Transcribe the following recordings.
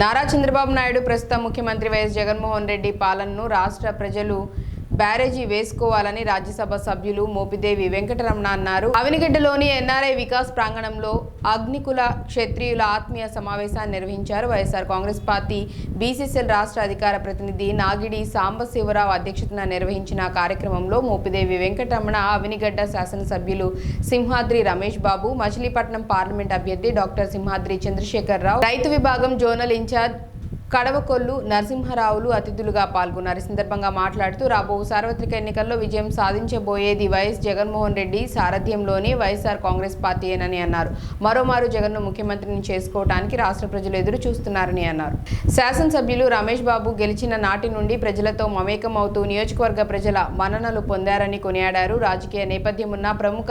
నారా చంద్రబాబు నాయుడు ప్రస్తుత ముఖ్యమంత్రి వైఎస్ జగన్మోహన్ రెడ్డి పాలనను రాష్ట్ర ప్రజలు బ్యారేజీ వేసుకోవాలని రాజ్యసభ సభ్యులు మోపిదేవి వెంకటరమణ అన్నారు. అవినిగడ్డలోని ఎన్ఆర్ఐ వికాస్ ప్రాంగణంలో అగ్నికుల క్షత్రియుల ఆత్మీయ సమావేశాన్ని నిర్వహించారు వైఎస్ఆర్ కాంగ్రెస్ పార్టీ బీసీసీఎల్ రాష్ట్ర అధికార ప్రతినిధి నాగిడి సాంబశివరావు అధ్యక్షతన నిర్వహించిన కార్యక్రమంలో మోపిదేవి వెంకటరమణ అవినిగడ్డ శాసనసభ్యులు సింహాద్రి రమేష్ బాబు మచిలీపట్నం పార్లమెంట్ అభ్యర్థి డాక్టర్ సింహాద్రి చంద్రశేఖర్ రావు. రైతు విభాగం జోనల్ ఇన్ఛార్జ్ కడవకొల్లు నరసింహరావులు అతిథులుగా పాల్గొన్నారు. ఈ సందర్భంగా మాట్లాడుతూ రాబో సార్వత్రిక ఎన్నికల్లో విజయం సాధించబోయేది వైఎస్ జగన్మోహన్ రెడ్డి సారథ్యంలోని వైఎస్ఆర్ కాంగ్రెస్ పార్టీయేనని అన్నారు. మరోమారు జగన్ను ముఖ్యమంత్రిని చేసుకోవడానికి రాష్ట్ర ప్రజలు ఎదురు చూస్తున్నారని అన్నారు. శాసనసభ్యులు రమేష్ బాబు గెలిచిన నాటి నుండి ప్రజలతో మమేకం అవుతూ నియోజకవర్గ ప్రజల మన్ననలు పొందారని కొనియాడారు. రాజకీయ నేపథ్యం ఉన్న ప్రముఖ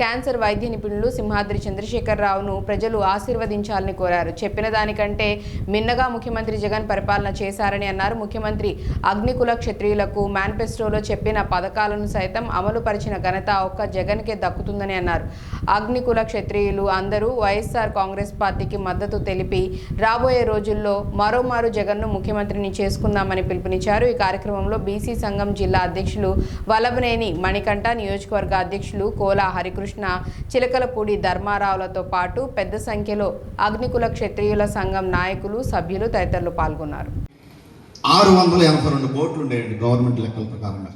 క్యాన్సర్ వైద్య నిపుణులు సింహాద్రి చంద్రశేఖర్ రావును ప్రజలు ఆశీర్వదించాలని కోరారు. చెప్పిన దానికంటే మిన్నగా ముఖ్యమంత్రి జగన్ పరిపాలన చేశారని అన్నారు. ముఖ్యమంత్రి అగ్నికుల క్షత్రియులకు మేనిఫెస్టోలో చెప్పిన పథకాలను సైతం అమలు పరిచిన ఘనత ఒక్క జగన్కే దక్కుతుందని అన్నారు. అగ్నికుల క్షత్రియులు అందరూ వైఎస్ఆర్ కాంగ్రెస్ పార్టీకి మద్దతు తెలిపి రాబోయే రోజుల్లో మరోమారు జగన్ను ముఖ్యమంత్రిని చేసుకుందామని పిలుపునిచ్చారు. ఈ కార్యక్రమంలో బీసీ సంఘం జిల్లా అధ్యక్షులు వలభనేని మణికంఠ నియోజకవర్గ అధ్యక్షులు కోలా హరికృష్ణ చిలకలపూడి ధర్మారావులతో పాటు పెద్ద సంఖ్యలో అగ్నికుల క్షత్రియుల సంఘం నాయకులు సభ్యులు తదితరులు పాల్గొన్నారు. ఆరు వందల ఎనభై రెండు బోట్లు ఉండేయండి గవర్నమెంట్ లెక్కల ప్రకారంగా.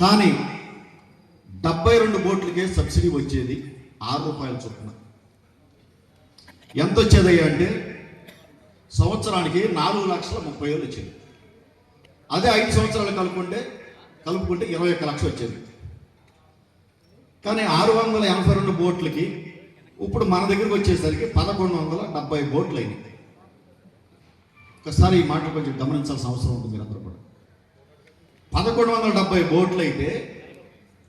కానీ డెబ్బై రెండు బోట్లకే సబ్సిడీ వచ్చేది ఆరు రూపాయల చొప్పున. ఎంత వచ్చేదయ్యా అంటే సంవత్సరానికి నాలుగు లక్షల ముప్పై వేలు వచ్చేది. అదే ఐదు సంవత్సరాలు కలుపుకుంటే కలుపుకుంటే ఇరవై ఒక్క లక్షలు వచ్చేది. కానీ ఆరు వందల ఎనభై రెండు బోట్లకి ఇప్పుడు మన దగ్గరికి వచ్చేసరికి పదకొండు వందల డెబ్బై బోట్లు అయినాయి ఒకసారి ఈ మాటలు కొంచెం గమనించాల్సిన అవసరం ఉంటుంది మీరందరూ కూడా. పదకొండు వందల డెబ్బై బోట్లు అయితే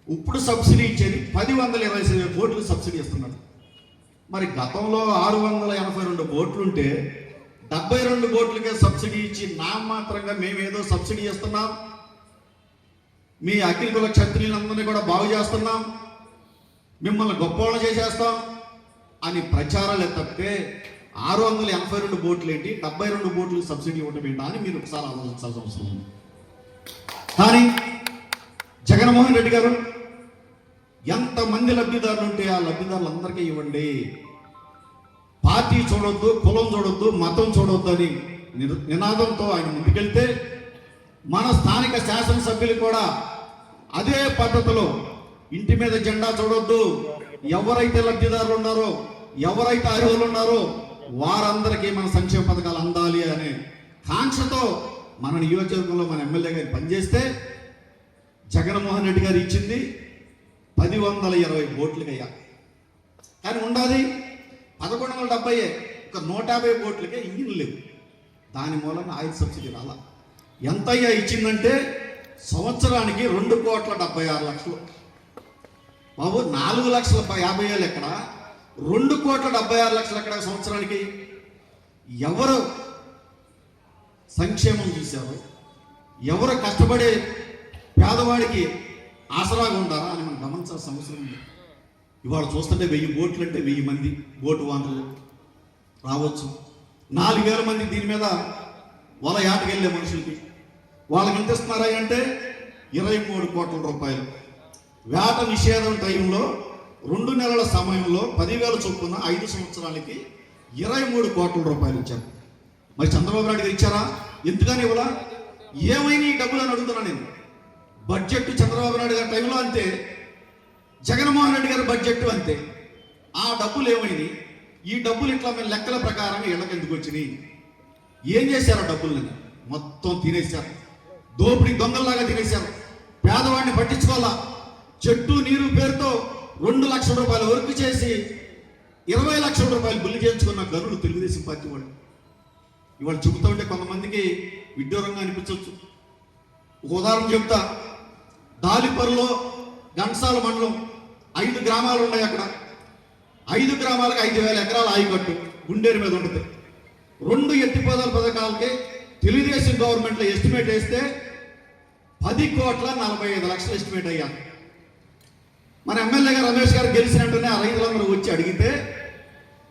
ఇప్పుడు సబ్సిడీ ఇచ్చేది పది వందల ఇరవై ఎనిమిది బోట్లు సబ్సిడీ ఇస్తున్నారు మరి గతంలో ఆరు వందల ఎనభై రెండు బోట్లు ఉంటే డెబ్బై రెండు బోట్లకే సబ్సిడీ ఇచ్చి నామాత్రంగా మేమేదో సబ్సిడీ ఇస్తున్నాం మీ అఖిల క్షత్రియులందరినీ కూడా బాగు చేస్తున్నాం. మిమ్మల్ని గొప్పవాళ్ళు చేసేస్తాం. అని ప్రచారాలు తప్పితే ఆరు వందల ఎనభై రెండు బోట్లు ఏంటి డెబ్బై రెండు బోట్లు సబ్సిడీ ఇవ్వటం ఏంటా అని మీరు ఒకసారి ఆలోచించాల్సిన అవసరం ఉంది. కానీ జగన్మోహన్ రెడ్డి గారు ఎంతమంది లబ్ధిదారులు ఉంటే ఆ లబ్ధిదారులందరికీ ఇవ్వండి. పార్టీ చూడొద్దు కులం చూడొద్దు మతం చూడొద్దు అని నినాదంతో ఆయన ముందుకెళ్తే మన స్థానిక శాసనసభ్యులు కూడా అదే పద్ధతిలో ఇంటి మీద జెండా చూడొద్దు. ఎవరైతే లబ్ధిదారులు ఉన్నారో ఎవరైతే అర్హులు ఉన్నారో వారందరికీ మన సంక్షేమ పథకాలు అందాలి అనే కాంక్షతో మన నియోజకవర్గంలో మన ఎమ్మెల్యే గారు పనిచేస్తే జగన్మోహన్ రెడ్డి గారు ఇచ్చింది పది వందల ఇరవై ఓట్లకయ్యా కానీ ఉండాలి పదకొండు వందల డెబ్బై ఒక నూట యాభై ఓట్లకే ఇంజిన్లు లేవు. దాని మూలన ఆయిల్ సబ్సిడీ రాలా. ఎంతయ్యా ఇచ్చిందంటే సంవత్సరానికి రెండు కోట్ల డెబ్బై ఆరు లక్షలు. బాబు నాలుగు లక్షల యాభై వేలు ఎక్కడ? రెండు కోట్ల డెబ్బై ఆరు లక్షలు ఎక్కడ సంవత్సరానికి? ఎవరు సంక్షేమం చూశారు? ఎవరు కష్టపడే పేదవాడికి ఆసరాగా ఉండాలా అని మనం గమనించాల్సిన అవసరం ఉంది. ఇవాళ చూస్తుంటే వెయ్యి బోట్లు అంటే వెయ్యి మంది బోటు వానరులు రావచ్చు. నాలుగు వేల మంది దీని మీద వల యాటకెళ్ళే మనుషులకి. వాళ్ళకి ఎంత ఇస్తున్నారా అంటే ఇరవై మూడు కోట్ల రూపాయలు. వేట నిషేధం టైంలో రెండు నెలల సమయంలో పదివేల చొప్పున ఐదు సంవత్సరాలకి ఇరవై మూడు కోట్ల రూపాయలు ఇచ్చారు. మరి చంద్రబాబు నాయుడు గారు ఇచ్చారా? ఎందుకని ఇవ్వలా? ఏమైనా ఈ డబ్బులు అని అడుగుతున్నా నేను. బడ్జెట్ చంద్రబాబు నాయుడు గారి టైంలో అంతే. జగన్మోహన్ రెడ్డి గారి బడ్జెట్ అంతే. ఆ డబ్బులు ఏమైంది ఈ డబ్బులు ఇట్లా మేము లెక్కల ప్రకారం ఇళ్ళకి ఎందుకు వచ్చినాయి? ఏం చేశారు ఆ డబ్బుల్ని? మొత్తం తినేశారు. దోపిడీ దొంగల్లాగా తినేశారు. పేదవాడిని పట్టించుకోవాలా? చెట్టు నీరు పేరుతో రెండు లక్షల రూపాయల వర్క్ చేసి ఇరవై లక్షల రూపాయలు బిల్లు చేయించుకున్న గనులు తెలుగుదేశం పార్టీ వాళ్ళు ఇవాళ చెబుతా ఉంటే కొంతమందికి విడ్డూరంగా అనిపించవచ్చు. ఒక ఉదాహరణ చెప్తా. దాలిపర్లో ఘంటసాల మండలం ఐదు గ్రామాలు ఉన్నాయి అక్కడ. ఐదు గ్రామాలకు ఐదు వేల ఎకరాల ఆయకట్టు గుండేరు మీద ఉంటుంది రెండు ఎత్తిపోతల పథకాలకి తెలుగుదేశం గవర్నమెంట్లో ఎస్టిమేట్ వేస్తే పది కోట్ల నలభై ఐదు లక్షలు ఎస్టిమేట్ అయ్యాను మన ఎమ్మెల్యే గారు రమేష్ గారు గెలిచినట్టునే ఆ రైతులందరూ వచ్చి అడిగితే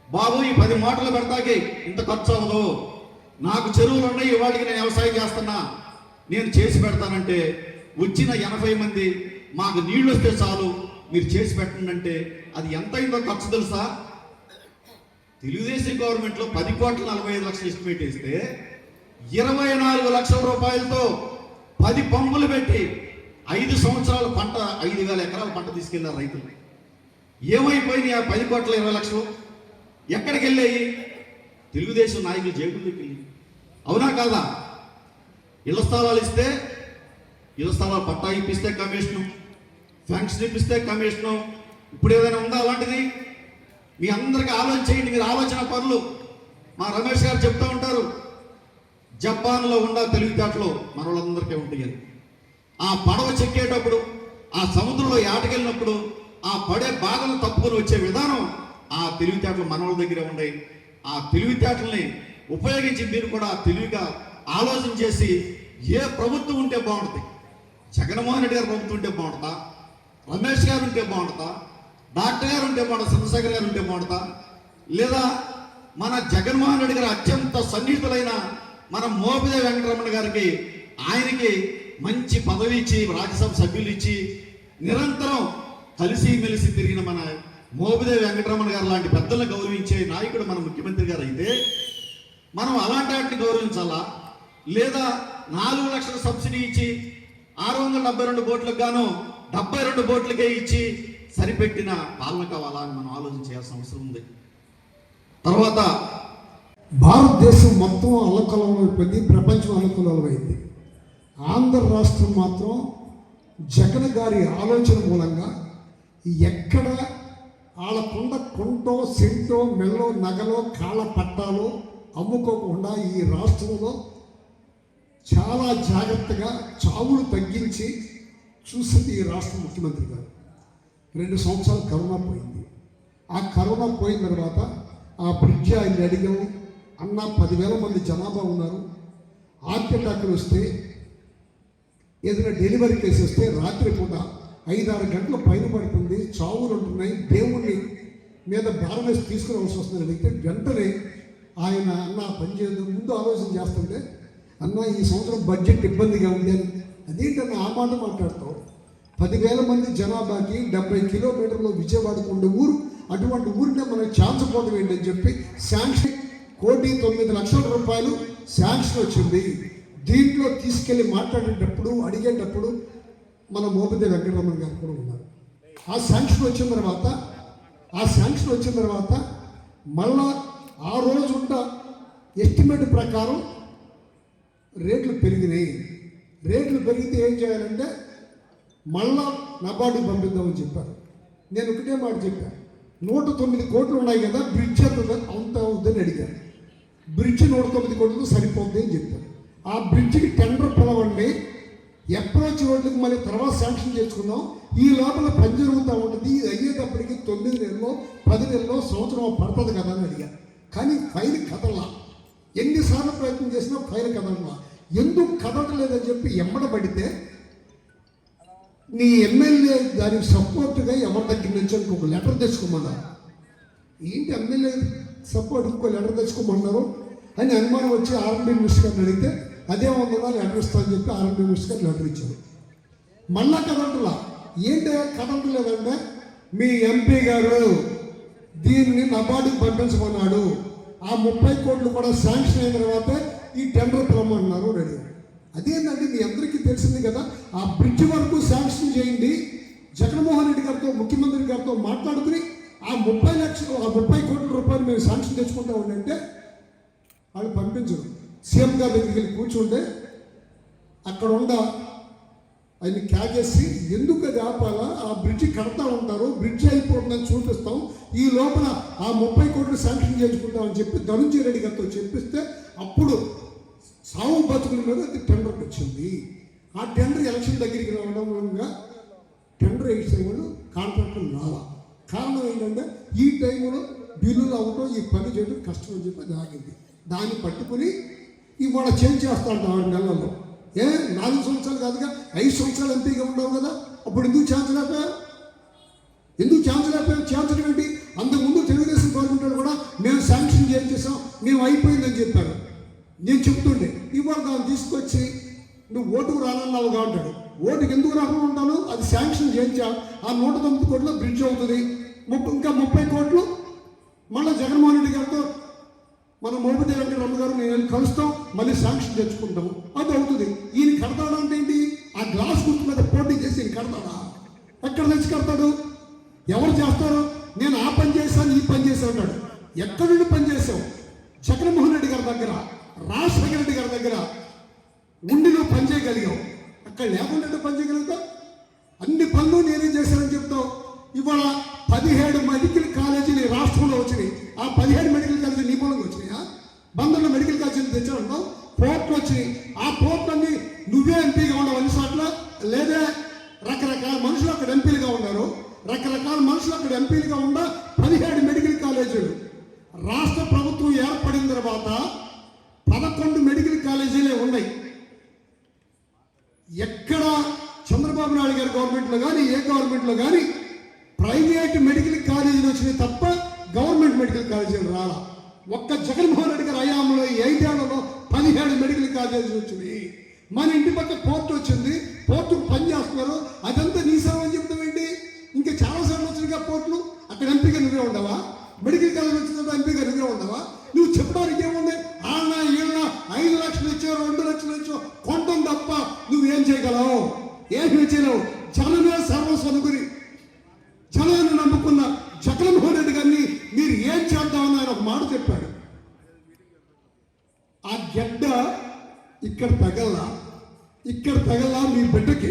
బాబు ఈ పది మూటలు పెడతాకి ఇంత ఖర్చు అవ్వదు. నాకు చెరువులు ఉన్నాయి ఇవాళకి నేను వ్యవసాయం చేస్తున్నా. నేను చేసి పెడతానంటే వచ్చిన ఎనభై మంది మాకు నీళ్ళు వస్తే చాలు మీరు చేసి పెట్టండి అంటే అది ఎంత అయిందో ఖర్చు తెలుసా? తెలుగుదేశం గవర్నమెంట్లో పది కోట్ల నలభై ఐదు లక్షలు ఎస్టిమేట్ వేస్తే ఇరవై నాలుగు లక్షల రూపాయలతో పది పంపులు పెట్టి ఐదు సంవత్సరాల పంట ఐదు వేల ఎకరాల పంట తీసుకెళ్ళారు రైతులు. ఏమైపోయినాయి ఆ పది కోట్ల ఇరవై లక్షలు? ఎక్కడికి వెళ్ళాయి? తెలుగుదేశం నాయకులు జేబుల్లోకి వెళ్ళి. అవునా కాదా? ఇళ్ళ స్థలాలు ఇస్తే ఇళ్ళ స్థలాలు పట్టా ఇప్పిస్తే కమిషను ఫ్యాంక్షన్ ఇప్పిస్తే కమిషను. ఇప్పుడు ఏదైనా ఉందా అలాంటిది? మీ అందరికీ ఆలోచన చేయండి మీరు ఆలోచన పనులు. మా రమేష్ గారు చెప్తూ ఉంటారు జపాన్లో ఉన్న తెలివితేటలు? మన వాళ్ళందరికీ ఉంటాయి ఆ పడవ చెక్కేటప్పుడు ఆ సముద్రంలో ఏటకెళ్ళినప్పుడు ఆ పడే బాధను తప్పుకొని వచ్చే విధానం ఆ తెలివితేటలు మన దగ్గర దగ్గరే ఉన్నాయి ఆ తెలివితేటల్ని ఉపయోగించి మీరు కూడా తెలివిగా ఆలోచన చేసి ఏ ప్రభుత్వం ఉంటే బాగుంటుంది? జగన్మోహన్ రెడ్డి గారి ప్రభుత్వం ఉంటే బాగుంటుందా? రమేష్ గారు ఉంటే బాగుంటుందా? డాక్టర్ గారు ఉంటే బాగుంటుంది? చంద్రశేఖర్ గారు ఉంటే బాగుంటుందా? లేదా మన జగన్మోహన్ రెడ్డి గారు అత్యంత సన్నిహితులైన మన మోపిదే వెంకటరమణ గారికి ఆయనకి మంచి పదవి ఇచ్చి రాజ్యసభ సభ్యులు ఇచ్చి నిరంతరం కలిసి మెలిసి తిరిగిన మన మోపిదే వెంకటరమణ గారు లాంటి పెద్దలను గౌరవించే నాయకుడు మన ముఖ్యమంత్రి గారు అయితే మనం అలాంటి వాటిని గౌరవించాలా? లేదా నాలుగు లక్షల సబ్సిడీ ఇచ్చి ఆరు వందల డెబ్బై రెండు బోట్లకు గాను డెబ్బై రెండు బోట్లకే ఇచ్చి సరిపెట్టిన పాలన కావాలా అని మనం ఆలోచన చేయాల్సిన అవసరం ఉంది. తర్వాత భారతదేశం మొత్తం అల్లకలం అయిపోయింది ప్రపంచం అల్లకలం అయింది ఆంధ్ర రాష్ట్రం మాత్రం జగన్ గారి ఆలోచన మూలంగా ఎక్కడ వాళ్ళ కొండ కొంటో సెంటో మెల్లో నగలో కాళ్ళ పట్టాలో అమ్ముకోకుండా ఈ రాష్ట్రంలో చాలా జాగ్రత్తగా చావులు తగ్గించి చూసింది ఈ రాష్ట్ర ముఖ్యమంత్రి గారు. రెండు సంవత్సరాలు కరోనా పోయింది. ఆ కరోనా పోయిన తర్వాత ఆ బ్రిడ్జ్ ఆయన అడిగాము అన్న పదివేల మంది జనాభా ఉన్నారు. హార్ట్ అటాక్లు వస్తే ఏదైనా డెలివరీ కేసు వస్తే రాత్రిపూట ఐదారు గంటల పైన పడుతుంది చావులు ఉంటున్నాయి దేవుణ్ణి మీద భారం వేసి తీసుకురావాల్సి వస్తుంది. అడిగితే వెంటనే ఆయన అన్న పని ముందు ఆలోచన చేస్తుంటే అన్న ఈ సంవత్సరం బడ్జెట్ ఇబ్బందిగా ఉంది అని. అదేంటన్న ఆ మాట మాట్లాడతావు? పదివేల మంది జనాభాకి డెబ్బై కిలోమీటర్లు విజయవాడకు ఉండే ఊరు అటువంటి ఊరినే మనం ఛాన్స్ పోవడం ఏంటని చెప్పి శాంక్షన్ కోటి తొమ్మిది లక్షల రూపాయలు శాంక్షన్ వచ్చింది. దీంట్లో తీసుకెళ్ళి మాట్లాడేటప్పుడు అడిగేటప్పుడు మన మోపిదే వెంకటరమణ గారు కూడా ఉన్నారు. ఆ శాంక్షన్ వచ్చిన తర్వాత ఆ శాంక్షన్ వచ్చిన తర్వాత మళ్ళా ఆ రోజు ఉన్న ఎస్టిమేట్ ప్రకారం రేట్లు పెరిగినాయి. రేట్లు పెరిగితే ఏం చేయాలంటే మళ్ళా నబార్డుకి పంపిద్దామని చెప్పారు. నేను ఒకటే మాట చెప్పాను నూట తొమ్మిది కోట్లు ఉన్నాయి కదా బ్రిడ్జ్ అంత అవుద్దని అడిగాను బ్రిడ్జ్ నూట తొమ్మిది కోట్లు సరిపోద్ది అని చెప్పారు. ఆ బ్రిడ్జికి టెండర్ పిలవండి. అప్రోచ్ రోడ్లకు మళ్ళీ తర్వాత శాంక్షన్ చేసుకుందాం. ఈ లోపల పని జరుగుతూ ఉంటుంది. ఇది అయ్యేటప్పటికి తొమ్మిది నెలలో పది నెలలో సంవత్సరం పడుతుంది కదా అని అడిగా. కానీ ఫైల్ కదలా. ఎన్నిసార్లు ప్రయత్నం చేసినా ఫైల్ కదలలా. ఎందుకు కదలలేదని చెప్పి ఎమ్మడబడితే నీ ఎమ్మెల్యే దానికి సపోర్ట్గా ఎవరి దగ్గర నుంచి ఇంకొక లెటర్ తెచ్చుకోమన్నారు. ఏంటి ఎమ్మెల్యే సపోర్ట్ ఇంకో లెటర్ తెచ్చుకోమన్నారు అని అనుమానం వచ్చి ఆర్ఎండి మినిస్టర్ గారిని అడిగితే అదే ఉందా లెటర్ ఇస్తా అని చెప్పి ఆర్ఎండి మినిస్టర్ గారు లెటర్ ఇచ్చారు. మళ్ళా కదంటులా ఏంటి కదంటలేదంటే మీ ఎంపీ గారు దీన్ని నబార్డుకి పంపించమన్నాడు. ఆ ముప్పై కోట్లు కూడా శాంక్షన్ అయిన తర్వాత ఈ టెండర్ పిలవమన్నారు రెడీ. అదేంటంటే మీ అందరికీ తెలిసింది కదా ఆ బ్రిడ్జ్ వరకు శాంక్షన్ చేయండి. జగన్మోహన్ రెడ్డి గారితో ముఖ్యమంత్రి గారితో మాట్లాడుకుని ఆ ముప్పై లక్షలు ఆ ముప్పై కోట్ల రూపాయలు మేము శాంక్షన్ తెచ్చుకుంటా ఉండంటే వాళ్ళు పంపించరు. సీఎం గారి దగ్గరికి వెళ్ళి కూర్చుంటే అక్కడ ఉండ ఆయన చేసి ఎందుకు అది ఆపాలా? ఆ బ్రిడ్జి కడతా ఉంటారు బ్రిడ్జి అయిపోతుందని చూపిస్తాం. ఈ లోపల ఆ ముప్పై కోట్లు శాంక్షన్ చేసుకుంటామని చెప్పి ధనుంజయ రెడ్డి గారితో చెప్పిస్తే అప్పుడు సాగు బతుకుల మీద అది టెండర్కి వచ్చింది. ఆ టెండర్ ఎలక్షన్ దగ్గరికి రావడం మూలంగా టెండర్ వేసేవాళ్ళు కాంట్రాక్టర్ రావా కారణం ఏంటంటే ఈ టైంలో బిల్లులు అవ్వటం ఈ పని చేయడం కష్టం అని చెప్పి అది ఆగింది. దాన్ని పట్టుకుని ఇవాళ చేంజ్ చేస్తా ఆరు నెలల్లో. ఏ నాలుగు సంవత్సరాలు కాదుగా ఐదు సంవత్సరాలు ఎంపీగా ఉండవు కదా అప్పుడు ఎందుకు ఛాన్స్ లేకపోయా? ఎందుకు ఛాన్స్ లేకపోయా? ఛాన్స్ ఏంటి అంతకుముందు తెలుగుదేశం గవర్నమెంట్ కూడా మేము శాంక్షన్ చేసాం మేము అయిపోయిందని చెప్పారు. నేను చెప్తుండే ఇవాళ దాన్ని తీసుకొచ్చి నువ్వు ఓటుకు రానన్నావుగా అంటాడు. ఓటుకు ఎందుకు రాకుండా ఉంటాను? అది శాంక్షన్ చేయించా. ఆ నూట తొమ్మిది కోట్లు బ్రిడ్జ్ అవుతుంది. ముప్పై ఇంకా ముప్పై కోట్లు? మళ్ళీ జగన్మోహన్ రెడ్డి గారితో మన మోపిదేవి వెంకటరమ్మ గారు నేను కలుస్తాం మళ్ళీ శాంక్షన్ తెచ్చుకుంటాం అది అవుతుంది. ఈయన కడతాడా అంటే ఏంటి? ఆ గ్లాస్ గుర్తు మీద పోటీ చేసి ఈయన కడతాడా? ఎక్కడ తెచ్చి కడతాడు? ఎవరు చేస్తారు? నేను ఆ పని చేశాను ఈ పని చేశాను అంటాడు ఎక్కడి నుండి పని చేసావు జగన్మోహన్ రెడ్డి గారి దగ్గర రాజశేఖర రెడ్డి గారి దగ్గర ఉండి నువ్వు పని చేయగలిగావు. అక్కడ లేకుండా పని చేయగలుగుతావు అన్ని పనులు నేనే చేశానని చెప్తావు. ఇవాళ పదిహేడు మెడికల్ కాలేజీలు రాష్ట్రంలో వచ్చినాయి. ఆ పదిహేడు మెడికల్ కాలేజీలు నీ మూలంగా వచ్చినాయా? బందర్లో మెడికల్ కాలేజీలు తెచ్చాడంటావు పోర్ట్లు వచ్చినాయి. ఆ పోర్ట్లన్నీ నువ్వే ఎంపీగా ఉండవు అన్ని చోట్ల. లేదా రకరకాల మనుషులు అక్కడ ఎంపీలుగా ఉన్నారు. రకరకాల మనుషులు అక్కడ ఎంపీలుగా ఉన్న పదిహేడు మెడికల్ కాలేజీలు. రాష్ట్ర ప్రభుత్వం ఏర్పడిన తర్వాత పదకొండు మెడికల్ కాలేజీలే ఉన్నాయి. ఎక్కడ చంద్రబాబు నాయుడు గారి గవర్నమెంట్లో కానీ ఏ గవర్నమెంట్లో కానీ ప్రైవేట్ మెడికల్ కాలేజీలు వచ్చినాయి తప్ప గవర్నమెంట్ మెడికల్ కాలేజీలు రాలా. ఒక్క జగన్మోహన్ రెడ్డి గారి హయాంలో ఐదేళ్ళలో పదిహేడు మెడికల్ కాలేజీలు వచ్చింది మన ఇంటి పక్క పోర్టు వచ్చింది. పోర్టుకు పని చేస్తున్నారు. అదంతా నీ సేవని చెప్తాం ఏంటి? ఇంకా చాలా సార్లు వచ్చినాయి పోర్టులు? అక్కడ ఎంపీగా నువ్వే ఉండవా? మెడికల్ కాలేజ్ వచ్చిన ఎంపీగా నువ్వే ఉండవా? నువ్వు చెప్పడానికి ఏముంది? ఆళ్ళ ఈళ్ళ ఐదు లక్షలు ఇచ్చో రెండు లక్షలు ఇచ్చో కొండం తప్ప నువ్వేం చేయగలవు? ఏమి చేయలేవు. జనమే సర్వస్వం గురి జనాన్ని నమ్ముకున్న జగన్మోహన్ రెడ్డి గారిని మీరు ఏం చేద్దామని ఆయన ఒక మాట చెప్పాడు ఆ గడ్డ ఇక్కడ తగల్లా ఇక్కడ తగల్లా మీ బిడ్డకి.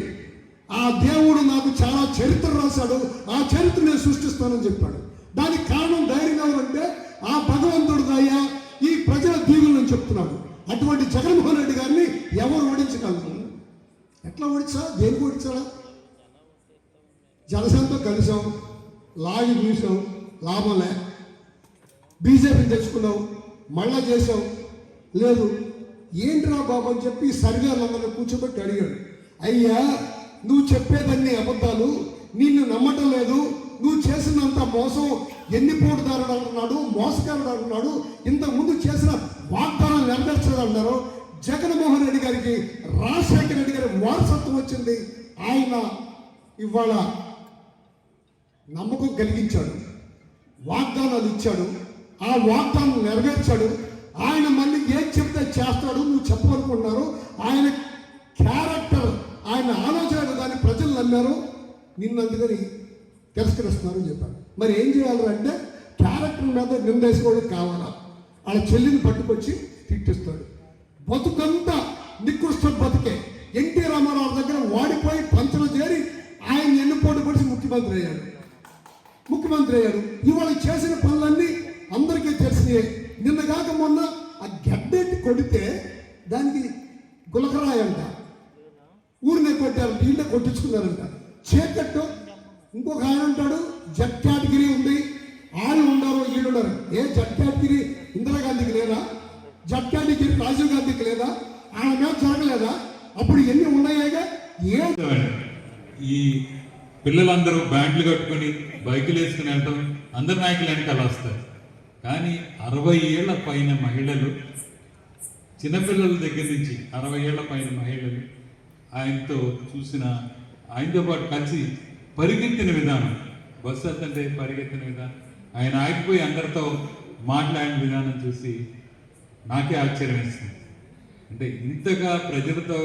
ఆ దేవుడు నాకు చాలా చరిత్ర రాశాడు. ఆ చరిత్ర నేను సృష్టిస్తానని చెప్పాడు. దానికి కారణం ధైర్యం ఎవరంటే ఆ భగవంతుడు దయ్యా ఈ ప్రజల దీవులను నేను చెప్తున్నాడు. అటువంటి జగన్మోహన్ రెడ్డి గారిని ఎవరు ఓడించగలరు? ఎట్లా ఓడించా దేనికి ఓడించాడా జనసేనతో కలిసాం లాగి చూసాం లాభంలే బీజేపీని తెచ్చుకున్నాం మళ్ళా చేసాం. లేదు ఏంట్రా బాబు అని చెప్పి సర్వేలందరూ కూర్చోబెట్టి అడిగాడు. అయ్యా నువ్వు చెప్పేదన్నీ అబద్ధాలు నిన్ను నమ్మటం లేదు నువ్వు చేసినంత మోసం ఎన్ని పోటుదారుడు అంటున్నాడు మోసగారుడు అంటున్నాడు ఇంతకుముందు చేసిన వాగ్దానం నెరవేర్చడం అంటారు జగన్మోహన్ రెడ్డి గారికి రాజశేఖర రెడ్డి గారి వారసత్వం వచ్చింది. ఆయన ఇవాళ నమ్మకం కలిగించాడు వాగ్దానాలు ఇచ్చాడు. ఆ వాగ్దానం నెరవేర్చాడు. ఆయన మళ్ళీ ఏం చెప్తే చేస్తాడు నువ్వు చెప్పనుకున్నారు ఆయన క్యారెక్టర్ ఆయన ఆలోచన దాన్ని ప్రజలు నమ్మారు. నిన్ను అందుకని అని చెప్పారు. మరి ఏం చేయాలి అంటే క్యారెక్టర్ మీద నిందేసుకోవడం కావాలా? వాళ్ళ చెల్లిని పట్టుకొచ్చి తిట్టిస్తాడు. బతుకంతా నికృష్ట బతికే ఎన్టీ రామారావు దగ్గర వాడిపోయి పంచలు చేరి ఆయన ఎన్నుపోటు పడిచి ముఖ్యమంత్రి అయ్యాడు. ముఖ్యమంత్రి అయ్యాడు. ఇవాళ చేసిన పనులన్నీ అందరికీ తెలిసినాయి. నిన్న కాక మొన్న ఆ గడ్డెట్టి కొడితే దానికి గులకరాయి అంట ఊరినే కొట్టారు వీళ్ళే కొట్టించుకున్నారంట. చేకట్టు ఇంకొక ఆయన ఉంటాడు జట్ కేటగిరీ ఉంది. వాళ్ళు ఉండరు వీళ్ళు ఉండరు. ఏ జట్ కేటగిరీ ఇందిరాగాంధీకి లేదా? జట్ కేటగిరీ రాజీవ్ గాంధీకి లేదా? ఆయన మీద జరగలేదా? అప్పుడు ఎన్ని ఉన్నాయేగా? ఏ ఈ పిల్లలందరూ బ్యాండ్లు కట్టుకొని బైకులు వేసుకుని వెళ్ళటం అందరి నాయకులు వెనకాల వస్తారు. కానీ అరవై ఏళ్ళ పైన మహిళలు చిన్నపిల్లల దగ్గర నుంచి అరవై ఏళ్ళ పైన మహిళలు ఆయనతో చూసిన ఆయనతో పాటు కలిసి పరిగెత్తిన విధానం బస్సు అంటే పరిగెత్తిన విధానం ఆయన ఆగిపోయి అందరితో మాట్లాడిన విధానం చూసి నాకే ఆశ్చర్యం వేస్తుంది అంటే ఇంతగా ప్రజలతో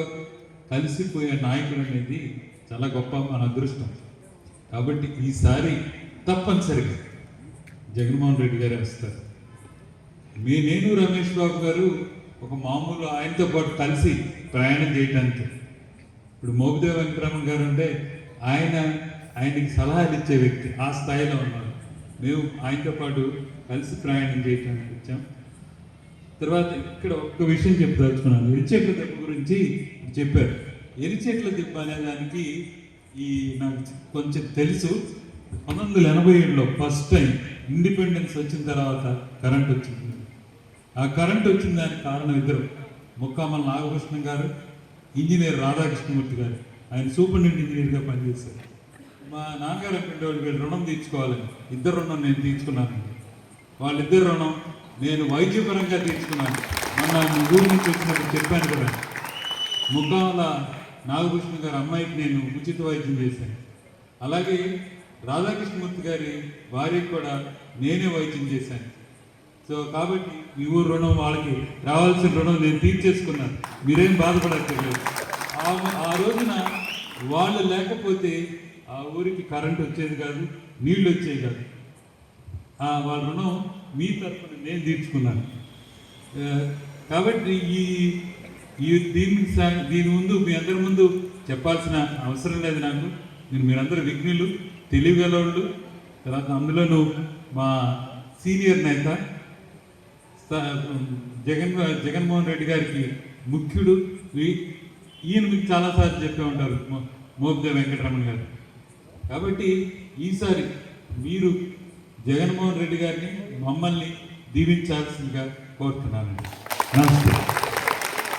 కలిసిపోయే నాయకుడు అనేది చాలా గొప్ప మన అదృష్టం. కాబట్టి ఈసారి తప్పనిసరిగా జగన్మోహన్ రెడ్డి గారు వస్తారు. మీ నేను రమేష్ బాబు గారు ఒక మామూలు ఆయనతో పాటు కలిసి ప్రయాణం చేయడానికి ఇప్పుడు మోపిదేవ వెంకటరమణ్ గారు అంటే ఆయన ఆయనకి సలహాలు ఇచ్చే వ్యక్తి ఆ స్థాయిలో ఉన్నారు. మేము ఆయనతో పాటు కలిసి ప్రయాణం చేయడానికి వచ్చాం. తర్వాత ఇక్కడ ఒక్క విషయం చెప్పదలుచుకున్నాను. ఎరిచెట్ల దెబ్బ గురించి చెప్పారు. ఎరిచెట్ల దెబ్బ అనే దానికి ఈ నాకు కొంచెం తెలుసు. పంతొమ్మిది వందల ఎనభై ఏడులో ఫస్ట్ టైం ఇండిపెండెన్స్ వచ్చిన తర్వాత కరెంట్ వచ్చింది. ఆ కరెంట్ వచ్చిన దానికి కారణం ఇద్దరు. ముక్కామల నాగకృష్ణ గారు ఇంజనీర్ రాధాకృష్ణమూర్తి గారు. ఆయన సూపరింటెండెంట్ ఇంజనీర్గా పనిచేశారు. మా నాన్నగారు అనుకుంటే వాళ్ళు వీళ్ళు రుణం తీర్చుకోవాలని. ఇద్దరు రుణం నేను తీర్చుకున్నాను. వాళ్ళిద్దరు రుణం నేను వైద్యపరంగా తీర్చుకున్నాను. మొన్న మీ ఊరి నుంచి వచ్చినప్పుడు చెప్పాను కూడా. ముక్కామల నాగభూషణ గారు అమ్మాయికి నేను ఉచిత వైద్యం చేశాను. అలాగే రాధాకృష్ణమూర్తి గారి భార్య కూడా నేనే వైద్యం చేశాను. సో కాబట్టి మీ ఊరు రుణం వాళ్ళకి రావాల్సిన రుణం నేను తీర్చేసుకున్నాను. మీరేం బాధపడక్కర్లేదు. ఆ ఆ రోజున వాళ్ళు లేకపోతే ఆ ఊరికి కరెంట్ వచ్చేది కాదు నీళ్ళు వచ్చేది కాదు. వాళ్ళ రుణం మీ తరఫున నేను తీర్చుకున్నాను. కాబట్టి ఈ ఈ దీని దీని ముందు మీ అందరి ముందు చెప్పాల్సిన అవసరం లేదు నాకు. మీరు మీరందరూ విఘ్నులు. తెలివిగలవాళ్ళు తర్వాత అందులోనూ మా సీనియర్ నేత స- జగన్ జగన్మోహన్ రెడ్డి గారికి ముఖ్యుడు. ఈయన మీకు చాలాసార్లు చెప్పే ఉంటారు మో- వెంకటరమణ గారు. కాబట్టి ఈసారి మీరు జగన్మోహన్ రెడ్డి గారిని మమ్మల్ని దీవించాల్సిందిగా కోరుతున్నానండి. నమస్తే.